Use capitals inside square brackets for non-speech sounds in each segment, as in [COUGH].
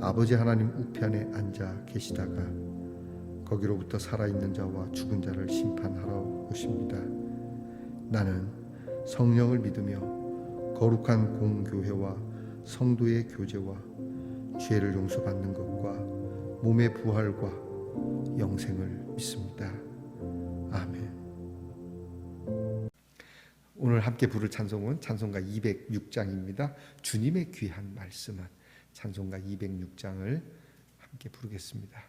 아버지 하나님 우편에 앉아 계시다가 거기로부터 살아있는 자와 죽은 자를 심판하러 오십니다. 나는 성령을 믿으며 거룩한 공교회와 성도의 교제와 죄를 용서받는 것과 몸의 부활과 영생을 믿습니다. 아멘. 오늘 함께 부를 찬송은 찬송가 206장입니다. 주님의 귀한 말씀은 찬송가 206장을 함께 부르겠습니다.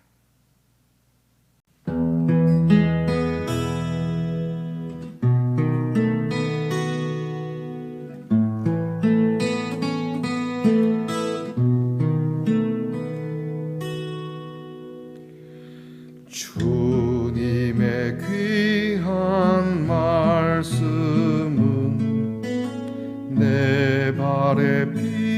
내 발의 빛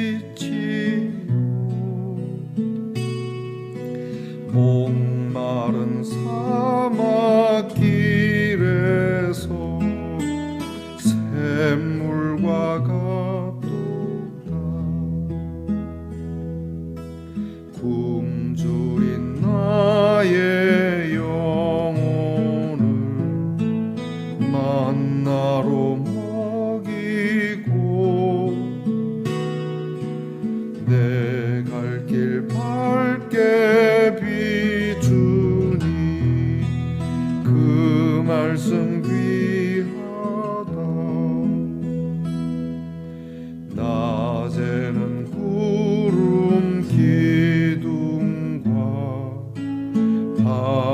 밤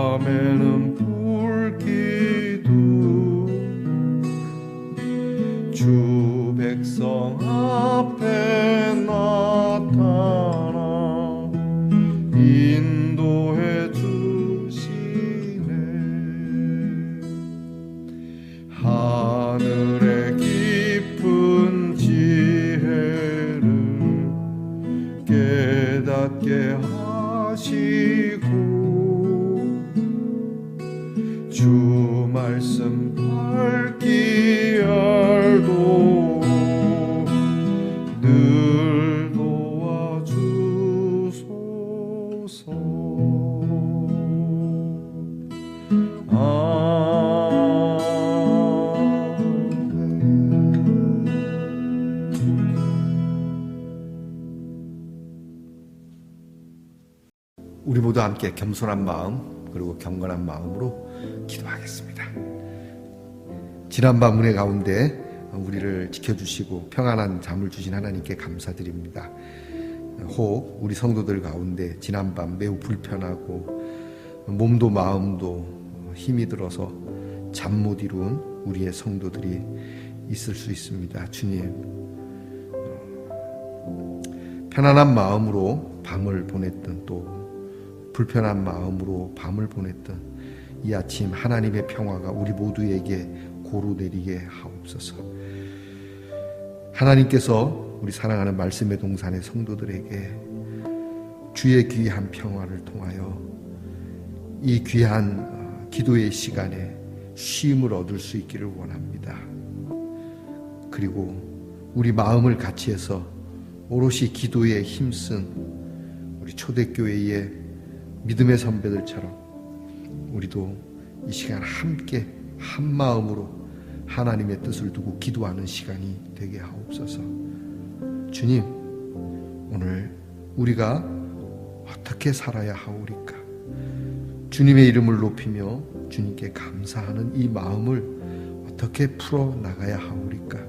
우리 모두 함께 겸손한 마음 그리고 경건한 마음으로 기도하겠습니다. 지난 밤 은혜 가운데 우리를 지켜주시고 평안한 잠을 주신 하나님께 감사드립니다. 혹 우리 성도들 가운데 지난 밤 매우 불편하고 몸도 마음도 힘이 들어서 잠 못 이룬 우리의 성도들이 있을 수 있습니다. 주님, 편안한 마음으로 밤을 보냈던 또 불편한 마음으로 밤을 보냈던 이 아침 하나님의 평화가 우리 모두에게 고루 내리게 하옵소서. 하나님께서 우리 사랑하는 말씀의 동산의 성도들에게 주의 귀한 평화를 통하여 이 귀한 어, 기도의 시간에 쉼을 얻을 수 있기를 원합니다. 그리고 우리 마음을 같이 해서 오롯이 기도에 힘쓴 우리 초대교회의 믿음의 선배들처럼 우리도 이 시간 함께 한 마음으로 하나님의 뜻을 두고 기도하는 시간이 되게 하옵소서. 주님, 오늘 우리가 어떻게 살아야 하오리까? 주님의 이름을 높이며 주님께 감사하는 이 마음을 어떻게 풀어 나가야 하오리까?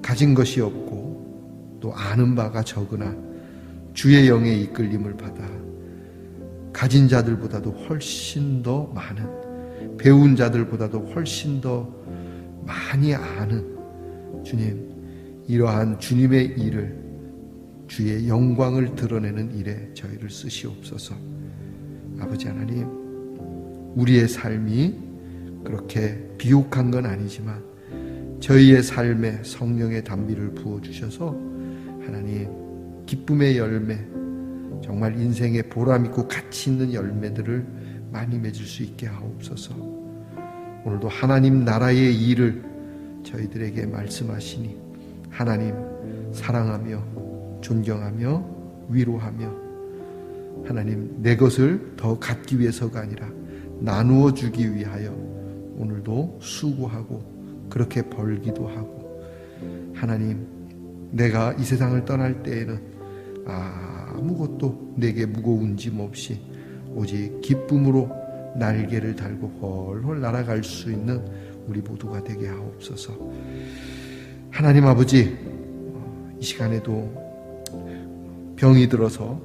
가진 것이 없고 또 아는 바가 적으나 주의 영의 이끌림을 받아 가진 자들보다도 훨씬 더 많은 배운 자들보다도 훨씬 더 많이 아는 주님 이러한 주님의 일을 주의 영광을 드러내는 일에 저희를 쓰시옵소서. 아버지 하나님, 우리의 삶이 그렇게 비옥한 건 아니지만 저희의 삶에 성령의 단비를 부어 주셔서 하나님 기쁨의 열매 정말 인생의 보람 있고 가치 있는 열매들을 많이 맺을 수 있게 하옵소서. 오늘도 하나님 나라의 일을 저희들에게 말씀하시니 하나님 사랑하며 존경하며 위로하며 하나님 내 것을 더 갖기 위해서가 아니라 나누어 주기 위하여 오늘도 수고하고 그렇게 벌기도 하고 하나님 내가 이 세상을 떠날 때에는 아 무것도 내게 무거운 짐 없이 오직 기쁨으로 날개를 달고 헐헐 날아갈 수 있는 우리 모두가 되게 하옵소서. 하나님 아버지 어, 이 시간에도 병이 들어서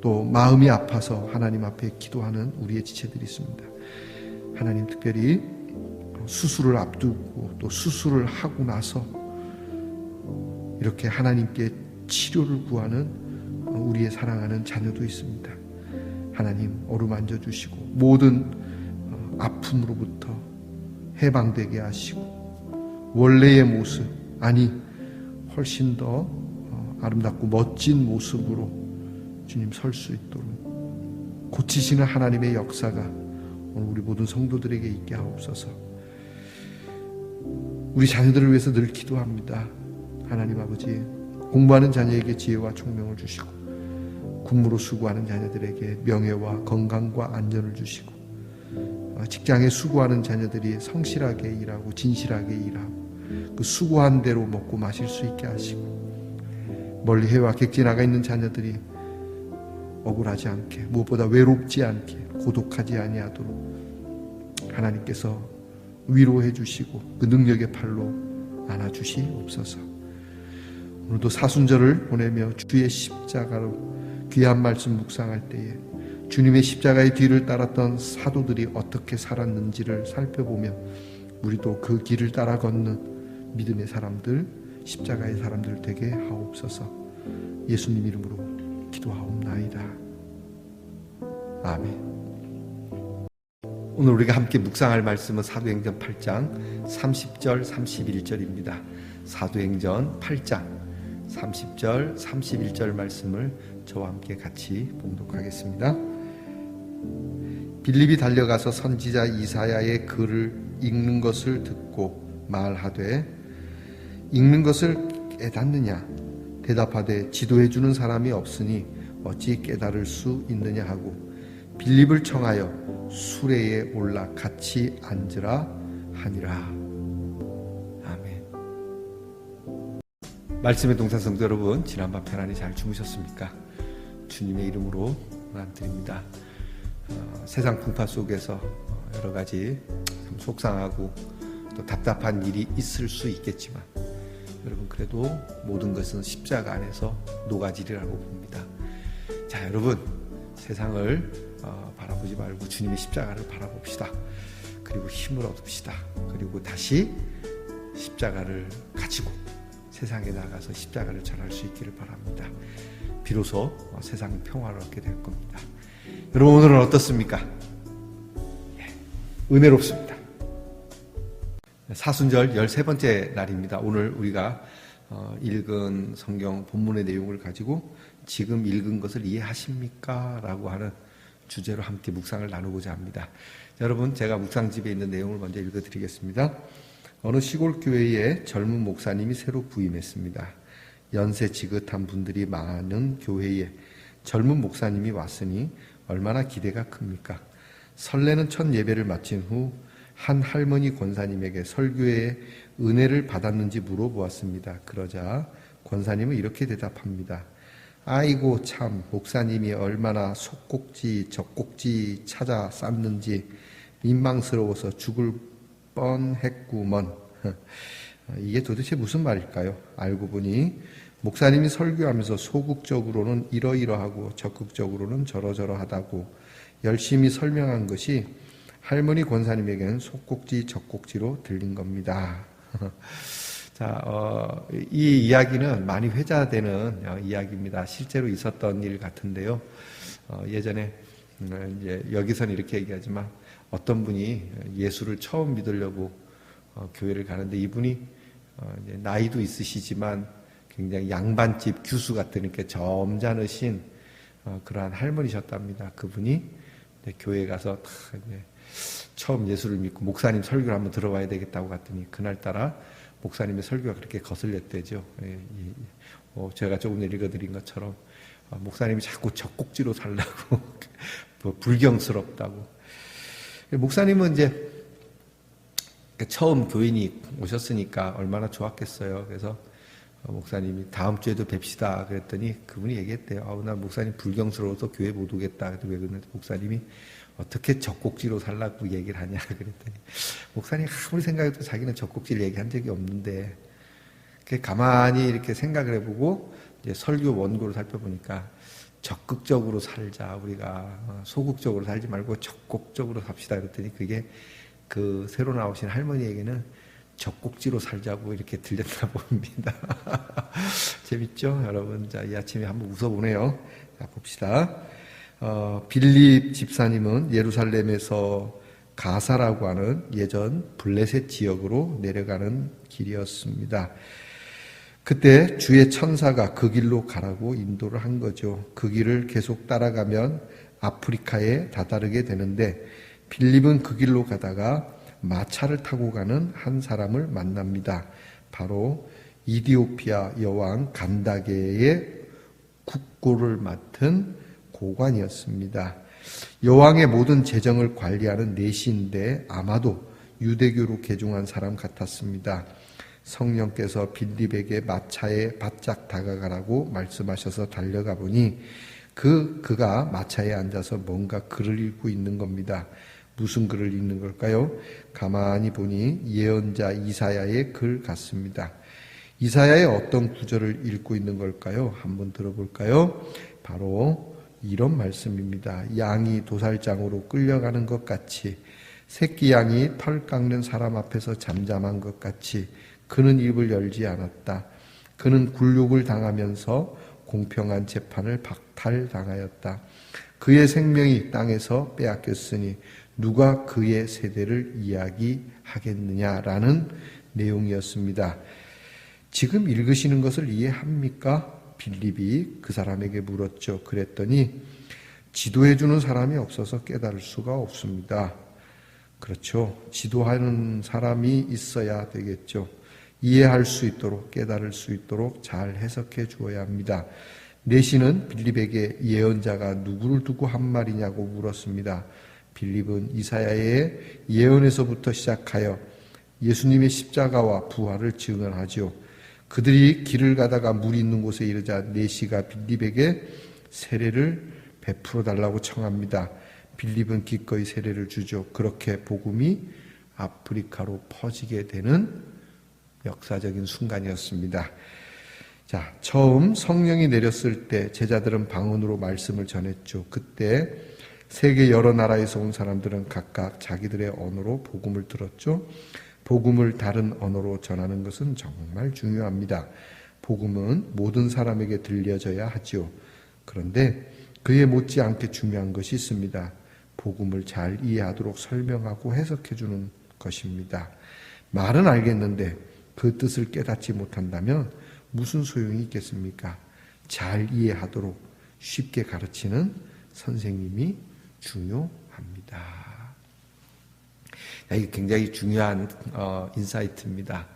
또 마음이 아파서 하나님 앞에 기도하는 우리의 지체들이 있습니다. 하나님 특별히 수술을 앞두고 또 수술을 하고 나서 이렇게 하나님께 치료를 구하는 우리의 사랑하는 자녀도 있습니다. 하나님 어루만져 주시고 모든 어, 아픔으로부터 해방되게 하시고 원래의 모습 아니 훨씬 더 어, 아름답고 멋진 모습으로 주님 설 수 있도록 고치시는 하나님의 역사가 오늘 우리 모든 성도들에게 있게 하옵소서. 우리 자녀들을 위해서 늘 기도합니다. 하나님 아버지 공부하는 자녀에게 지혜와 총명을 주시고 군무로 수고하는 자녀들에게 명예와 건강과 안전을 주시고 어, 직장에 수고하는 자녀들이 성실하게 일하고 진실하게 일하고 그 수고한 대로 먹고 마실 수 있게 하시고 멀리 해와 객지 나가 있는 자녀들이 억울하지 않게 무엇보다 외롭지 않게 고독하지 아니하도록 하나님께서 위로해 주시고 그 능력의 팔로 안아 주시옵소서. 오늘도 사순절을 보내며 주의 십자가로 귀한 말씀 묵상할 때에 주님의 십자가의 뒤를 따랐던 사도들이 어떻게 살았는지를 살펴보며 우리도 그 길을 따라 걷는 믿음의 사람들, 십자가의 사람들 되게 하옵소서. 예수님 이름으로 기도하옵나이다. 아멘. 오늘 우리가 함께 묵상할 말씀은 사도행전 8장 30절 31절입니다. 사도행전 8장 30절 31절 말씀을 저와 함께 같이 봉독하겠습니다. 빌립이 달려가서 선지자 이사야의 글을 읽는 것을 듣고 말하되 읽는 것을 깨닫느냐 대답하되 지도해 주는 사람이 없으니 어찌 깨달을 수 있느냐 하고 빌립을 청하여 수레에 올라 같이 앉으라 하니라. 말씀의 동산 성도 여러분, 지난밤 편안히 잘 주무셨습니까? 주님의 이름으로 드립니다. 어, 세상 풍파 속에서 어, 여러 가지 좀 속상하고 또 답답한 일이 있을 수 있겠지만 여러분 그래도 모든 것은 십자가 안에서 녹아지리라고 봅니다. 자, 여러분 세상을 어, 바라보지 말고 주님의 십자가를 바라봅시다. 그리고 힘을 얻읍시다. 그리고 다시 십자가를 가지고 세상에 나가서 십자가를 전할 수 있기를 바랍니다. 비로소 어, 세상 평화를 얻게 될 겁니다. 여러분 오늘은 어떻습니까? 예, 은혜롭습니다. 사순절 13번째 날입니다. 오늘 우리가 어, 읽은 성경 본문의 내용을 가지고 지금 읽은 것을 이해하십니까? 라고 하는 주제로 함께 묵상을 나누고자 합니다. 자, 여러분, 제가 묵상집에 있는 내용을 먼저 읽어드리겠습니다. 어느 시골 교회에 젊은 목사님이 새로 부임했습니다. 연세 지긋한 분들이 많은 교회에 젊은 목사님이 왔으니 얼마나 기대가 큽니까? 설레는 첫 예배를 마친 후 한 할머니 권사님에게 설교에 은혜를 받았는지 물어보았습니다. 그러자 권사님은 이렇게 대답합니다. 아이고 참 목사님이 얼마나 속꼭지 젖꼭지 찾아 쌌는지 민망스러워서 죽을 뻔했구먼. [LAUGHS] 이게 도대체 무슨 말일까요? 알고 보니 목사님이 설교하면서 소극적으로는 이러이러하고 적극적으로는 저러저러하다고 열심히 설명한 것이 할머니 권사님에게는 속꼭지 젖꼭지로 들린 겁니다. [LAUGHS] 자, 어, 이 이야기는 많이 회자되는 어, 이야기입니다. 실제로 있었던 일 같은데요. 어, 예전에 음, 이제 여기서는 이렇게 얘기하지만 어떤 분이 예수를 처음 믿으려고 어, 교회를 가는데 이분이 어, 나이도 있으시지만 굉장히 양반집 규수 같은 이렇게 점잖으신 어, 그러한 할머니셨답니다. 그분이 이제 교회 가서 처음 예수를 믿고 목사님 설교를 한번 들어봐야 되겠다고 갔더니 그날따라 목사님의 설교가 그렇게 거슬렸대죠. 예, 이, 어, 제가 조금 전에 읽어드린 것처럼 어, 목사님이 자꾸 적국지로 살라고 [LAUGHS] 뭐 불경스럽다고. 목사님은 이제 처음 교인이 오셨으니까 얼마나 좋았겠어요. 그래서 어, 목사님이 다음 주에도 뵙시다 그랬더니 그분이 얘기했대요. 아우 나 목사님 불경스러워서 교회 못 오겠다. 그래도 왜 그랬는데 목사님이 어떻게 적곡지로 살라고 얘기를 하냐 [LAUGHS] 그랬더니 목사님 아무리 생각해도 자기는 적곡지를 얘기한 적이 없는데 그 가만히 이렇게 생각을 해보고 설교 원고를 살펴보니까 적극적으로 살자 우리가 어, 소극적으로 살지 말고 적극적으로 삽시다 그랬더니 그게 그 새로 나오신 할머니에게는 적곡지로 살자고 이렇게 들렸나 [LAUGHS] 봅니다. [LAUGHS] 재밌죠, 여러분? 자, 이 아침에 한번 웃어보네요. 자, 봅시다. 어, 빌립 집사님은 예루살렘에서 가사라고 하는 예전 블레셋 지역으로 내려가는 길이었습니다. 그때 주의 천사가 그 길로 가라고 인도를 한 거죠. 그 길을 계속 따라가면 아프리카에 다다르게 되는데 빌립은 그 길로 가다가 마차를 타고 가는 한 사람을 만납니다. 바로 이디오피아 여왕 간다게의 국고를 맡은 고관이었습니다. 여왕의 모든 재정을 관리하는 내시인데 아마도 유대교로 개종한 사람 같았습니다. 성령께서 빌립에게 마차에 바짝 다가가라고 말씀하셔서 달려가 보니 그 그가 마차에 앉아서 뭔가 글을 읽고 있는 겁니다. 무슨 글을 읽는 걸까요? 가만히 보니 예언자 이사야의 글 같습니다. 이사야의 어떤 구절을 읽고 있는 걸까요? 한번 들어볼까요? 바로 이런 말씀입니다. 양이 도살장으로 끌려가는 것 같이 새끼 양이 털 깎는 사람 앞에서 잠잠한 것 같이 그는 입을 열지 않았다. 그는 굴욕을 당하면서 공평한 재판을 박탈당하였다. 그의 생명이 땅에서 빼앗겼으니 누가 그의 세대를 이야기하겠느냐라는 내용이었습니다. 지금 읽으시는 것을 이해합니까? 빌립이 그 사람에게 물었죠. 그랬더니 지도해 주는 사람이 없어서 깨달을 수가 없습니다. 그렇죠. 지도하는 사람이 있어야 되겠죠. 이해할 수 있도록 깨달을 수 있도록 잘 해석해 주어야 합니다. 내시는 빌립에게 예언자가 누구를 두고 한 말이냐고 물었습니다. 빌립은 이사야의 예언에서부터 시작하여 예수님의 십자가와 부활을 증언하지요. 그들이 길을 가다가 물이 있는 곳에 이르자 내시가 빌립에게 세례를 베풀어 달라고 청합니다. 빌립은 기꺼이 세례를 주죠. 그렇게 복음이 아프리카로 퍼지게 되는 역사적인 순간이었습니다. 자, 처음 성령이 내렸을 때 제자들은 방언으로 말씀을 전했죠. 그때 세계 여러 나라에서 온 사람들은 각각 자기들의 언어로 복음을 들었죠. 복음을 다른 언어로 전하는 것은 정말 중요합니다. 복음은 모든 사람에게 들려져야 하지요. 그런데 그에 못지않게 중요한 것이 있습니다. 복음을 잘 이해하도록 설명하고 해석해 주는 것입니다. 말은 알겠는데 그 뜻을 깨닫지 못한다면 무슨 소용이 있겠습니까? 잘 이해하도록 쉽게 가르치는 선생님이 중요합니다. 이게 굉장히 중요한 어, 인사이트입니다.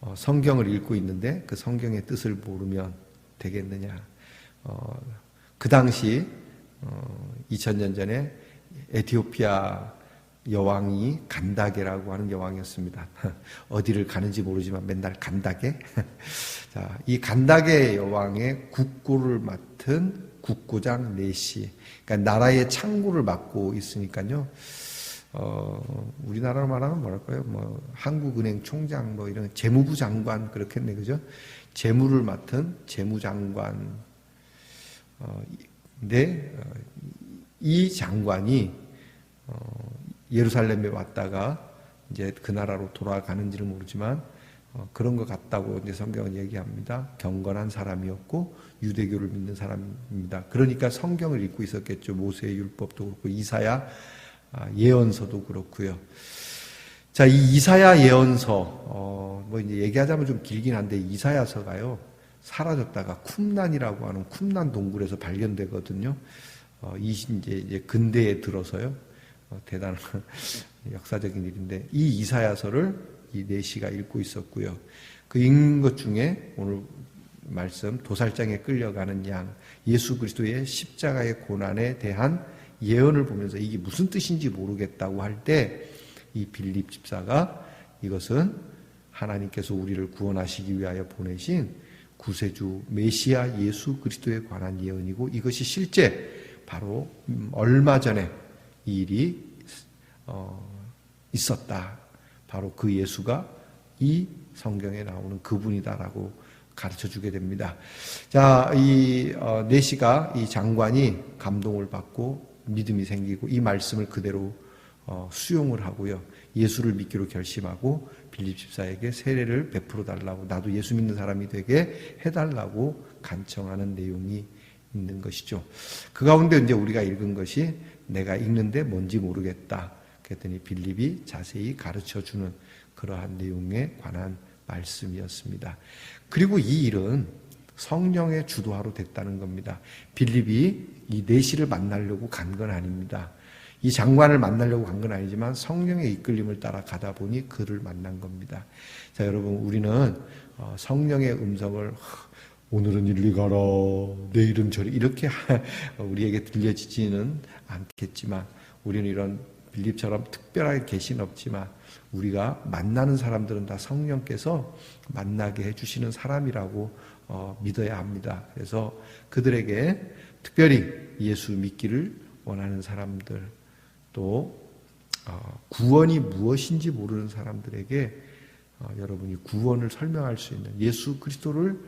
어, 성경을 읽고 있는데 그 성경의 뜻을 모르면 되겠느냐? 어, 그 당시 2000년 전에 에티오피아 여왕이 간다게라고 하는 여왕이었습니다. [LAUGHS] 어디를 가는지 모르지만 맨날 간다게. [LAUGHS] 자, 이 간다게 여왕의 국고를 맡은 국고장 내시. 그러니까 나라의 창구를 맡고 있으니까요. 어, 우리나라로 말하면 뭐랄까요? 뭐, 한국은행 총장, 뭐, 이런 재무부 장관, 그렇겠네, 그죠? 재무를 맡은 재무장관. 어, 근데, 어, 이 장관이, 어, 예루살렘에 왔다가, 이제 그 나라로 돌아가는지를 모르지만, 어, 그런 것 같다고 이제 성경은 얘기합니다. 경건한 사람이었고 유대교를 믿는 사람입니다. 그러니까 성경을 읽고 있었겠죠. 모세의 율법도 그렇고 이사야 아, 예언서도 그렇고요. 자, 이 이사야 예언서 어, 뭐 이제 얘기하자면 좀 길긴 한데 이사야서가요 사라졌다가 쿰란이라고 하는 쿰란 동굴에서 발견되거든요. 어, 이 이제 근대에 들어서요. 어, 대단한 [LAUGHS] 역사적인 일인데 이 이사야서를 이 네시가 읽고 있었고요. 그 읽는 것 중에 오늘 말씀 도살장에 끌려가는 양 예수 그리스도의 십자가의 고난에 대한 예언을 보면서 이게 무슨 뜻인지 모르겠다고 할 때 이 빌립 집사가 이것은 하나님께서 우리를 구원하시기 위하여 보내신 구세주 메시아 예수 그리스도에 관한 예언이고 이것이 실제 바로 음, 얼마 전에 이 일이 어, 있었다. 바로 그 예수가 이 성경에 나오는 그분이다라고 가르쳐 주게 됩니다. 자, 이 어, 네시가 이 장관이 감동을 받고 믿음이 생기고 이 말씀을 그대로 어, 수용을 하고요. 예수를 믿기로 결심하고 빌립 집사에게 세례를 베풀어 달라고 나도 예수 믿는 사람이 되게 해달라고 간청하는 내용이 있는 것이죠. 그 가운데 이제 우리가 읽은 것이 내가 읽는데 뭔지 모르겠다. 그랬더니 빌립이 자세히 가르쳐 주는 그러한 내용에 관한 말씀이었습니다. 그리고 이 일은 성령의 주도하로 됐다는 겁니다. 빌립이 이 내시를 만나려고 간 건 아닙니다. 이 장관을 만나려고 간 건 아니지만 성령의 이끌림을 따라 가다 보니 그를 만난 겁니다. 자, 여러분, 우리는 어, 성령의 음성을 오늘은 이리 가라, 내일은 저리 이렇게 [LAUGHS] 우리에게 들려지지는 않겠지만 우리는 이런 빌립처럼 특별하게 계신 없지만 우리가 만나는 사람들은 다 성령께서 만나게 해주시는 사람이라고 어, 믿어야 합니다. 그래서 그들에게 특별히 예수 믿기를 원하는 사람들 또 어, 구원이 무엇인지 모르는 사람들에게 어, 여러분이 구원을 설명할 수 있는 예수 그리스도를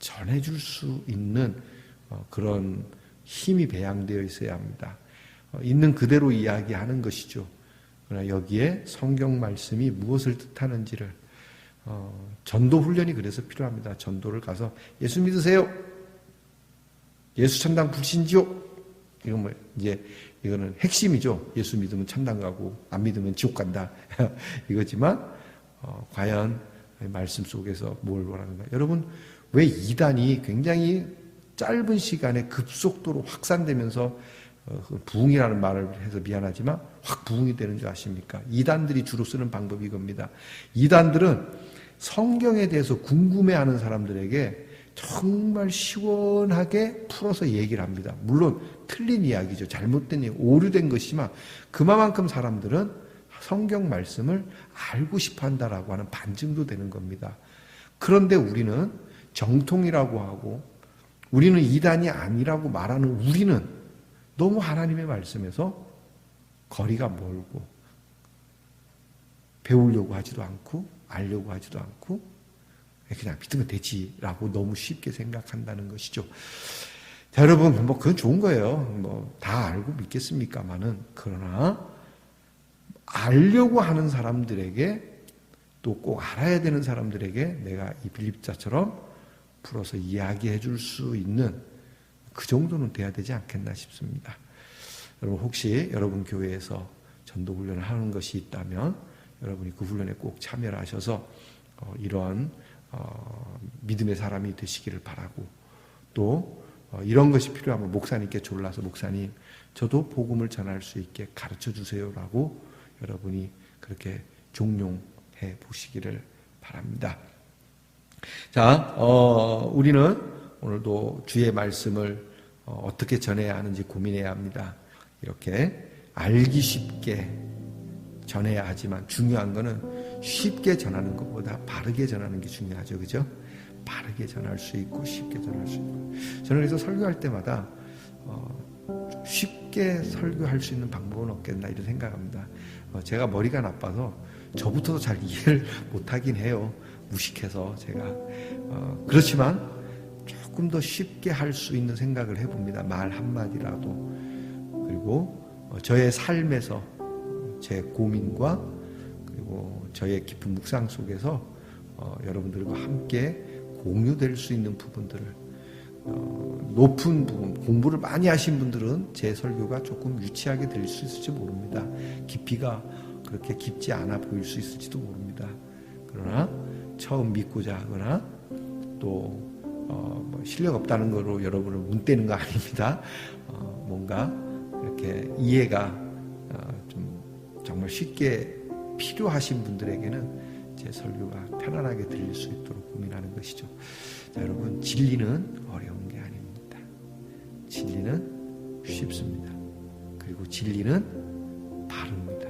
전해줄 수 있는 어, 그런 힘이 배양되어 있어야 합니다. 어, 있는 그대로 이야기하는 것이죠. 그러나 여기에 성경 말씀이 무엇을 뜻하는지를 어, 전도 훈련이 그래서 필요합니다. 전도를 가서 예수 믿으세요. 예수 천당 불신지요. 이건 뭐 이제 이거는 핵심이죠. 예수 믿으면 천당 가고 안 믿으면 지옥 간다. [LAUGHS] 이거지만 어, 과연 말씀 속에서 뭘 원하는가? 여러분 왜 이단이 굉장히 짧은 시간에 급속도로 확산되면서 부흥이라는 말을 해서 미안하지만 확 부흥이 되는 줄 아십니까? 이단들이 주로 쓰는 방법이 이겁니다. 이단들은 성경에 대해서 궁금해하는 사람들에게 정말 시원하게 풀어서 얘기를 합니다. 물론 틀린 이야기죠. 잘못된 얘기, 오류된 것이지만 그만큼 사람들은 성경 말씀을 알고 싶어 한다라고 하는 반증도 되는 겁니다. 그런데 우리는 정통이라고 하고 우리는 이단이 아니라고 말하는 우리는 너무 하나님의 말씀에서 거리가 멀고 배우려고 하지도 않고 알려고 하지도 않고 그냥 믿으면 되지라고 너무 쉽게 생각한다는 것이죠. 자, 여러분, 뭐, 그건 좋은 거예요. 뭐, 다 알고 믿겠습니까만은. 그러나, 알려고 하는 사람들에게 또 꼭 알아야 되는 사람들에게 내가 이 빌립자처럼 풀어서 이야기해 줄 수 있는 그 정도는 돼야 되지 않겠나 싶습니다. 여러분, 혹시 여러분 교회에서 전도 훈련을 하는 것이 있다면 여러분이 그 훈련에 꼭 참여를 하셔서 어, 이러한 어, 믿음의 사람이 되시기를 바라고 또 어, 이런 것이 필요하면 목사님께 졸라서 목사님 저도 복음을 전할 수 있게 가르쳐 주세요라고 여러분이 그렇게 종용해 보시기를 바랍니다. 자, 어, 우리는 오늘도 주의 말씀을 어, 어떻게 전해야 하는지 고민해야 합니다. 이렇게 알기 쉽게 전해야 하지만 중요한 것은 쉽게 전하는 것보다 바르게 전하는 게 중요하죠. 그죠? 바르게 전할 수 있고 쉽게 전할 수 있고. 저는 그래서 설교할 때마다 어, 쉽게 설교할 수 있는 방법은 없겠나 이런 생각합니다. 어, 제가 머리가 나빠서 저부터도 잘 [LAUGHS] 이해를 못하긴 해요. 무식해서 제가 어, 그렇지만 조금 더 쉽게 할 수 있는 생각을 해봅니다. 말 한마디라도 그리고 어, 저의 삶에서 제 고민과 그리고 저의 깊은 묵상 속에서 어, 여러분들과 함께 공유될 수 있는 부분들을 어, 높은 부분 공부를 많이 하신 분들은 제 설교가 조금 유치하게 들릴 수 있을지 모릅니다. 깊이가 그렇게 깊지 않아 보일 수 있을지도 모릅니다. 그러나 처음 믿고자 하거나 또 어, 뭐 실력 없다는 거로 여러분을 문대는 거 아닙니다. 어, 뭔가 이렇게 이해가 어, 좀 정말 쉽게 필요하신 분들에게는 제 설교가 편안하게 들릴 수 있도록 고민하는 것이죠. 자, 여러분 진리는 어려운 게 아닙니다. 진리는 쉽습니다. 그리고 진리는 바릅니다.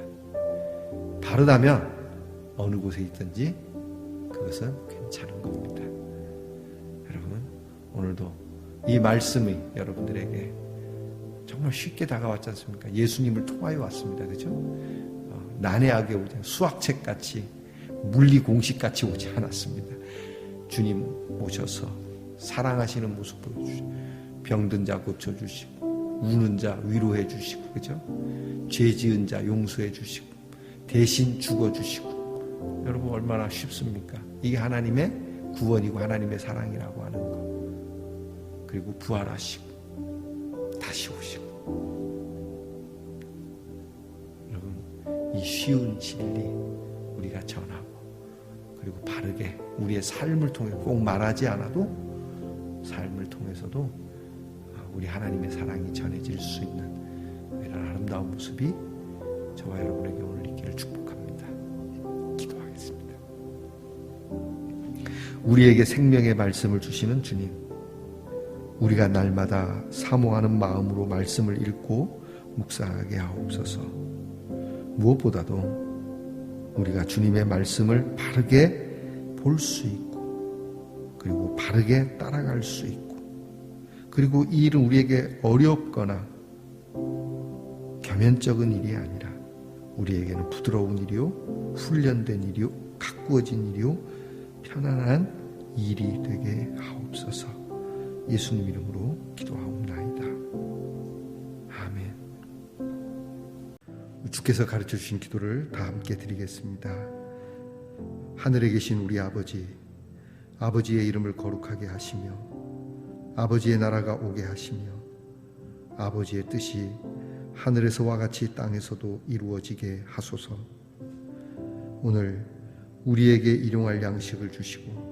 바르다면 어느 곳에 있든지 그것은 괜찮은 겁니다. 오늘도 이 말씀이 여러분들에게 정말 쉽게 다가왔지 않습니까? 예수님을 통하여 왔습니다. 그죠? 어, 난해하게 오지 않- 수학책 같이 물리 공식 같이 오지 않았습니다. 주님 오셔서 사랑하시는 모습 보여주시고 병든 자 고쳐주시고 우는 자 위로해 주시고 그죠? 죄 지은 자 용서해 주시고 대신 죽어 주시고 여러분 얼마나 쉽습니까? 이게 하나님의 구원이고 하나님의 사랑이라고 하는 거 그리고 부활하시고 다시 오시고 여러분 이 쉬운 진리 우리가 전하고 그리고 바르게 우리의 삶을 통해 꼭 말하지 않아도 삶을 통해서도 아, 우리 하나님의 사랑이 전해질 수 있는 이런 아름다운 모습이 저와 여러분에게 오늘 있기를 축복합니다. 기도하겠습니다. 우리에게 생명의 말씀을 주시는 주님, 우리가 날마다 사모하는 마음으로 말씀을 읽고 묵상하게 하옵소서. 무엇보다도 우리가 주님의 말씀을 바르게 볼 수 있고, 그리고 바르게 따라갈 수 있고, 그리고 이 일은 우리에게 어렵거나 겸연쩍은 일이 아니라 우리에게는 부드러운 일이요, 훈련된 일이요, 가꾸어진 일이요, 편안한 일이 되게 하옵소서. 예수님 이름으로 기도하옵나이다. 아멘. 주께서 가르쳐 주신 기도를 다 함께 드리겠습니다. 하늘에 계신 우리 아버지, 아버지의 이름을 거룩하게 하시며, 아버지의 나라가 오게 하시며, 아버지의 뜻이 하늘에서와 같이 땅에서도 이루어지게 하소서. 오늘 우리에게 일용할 양식을 주시고,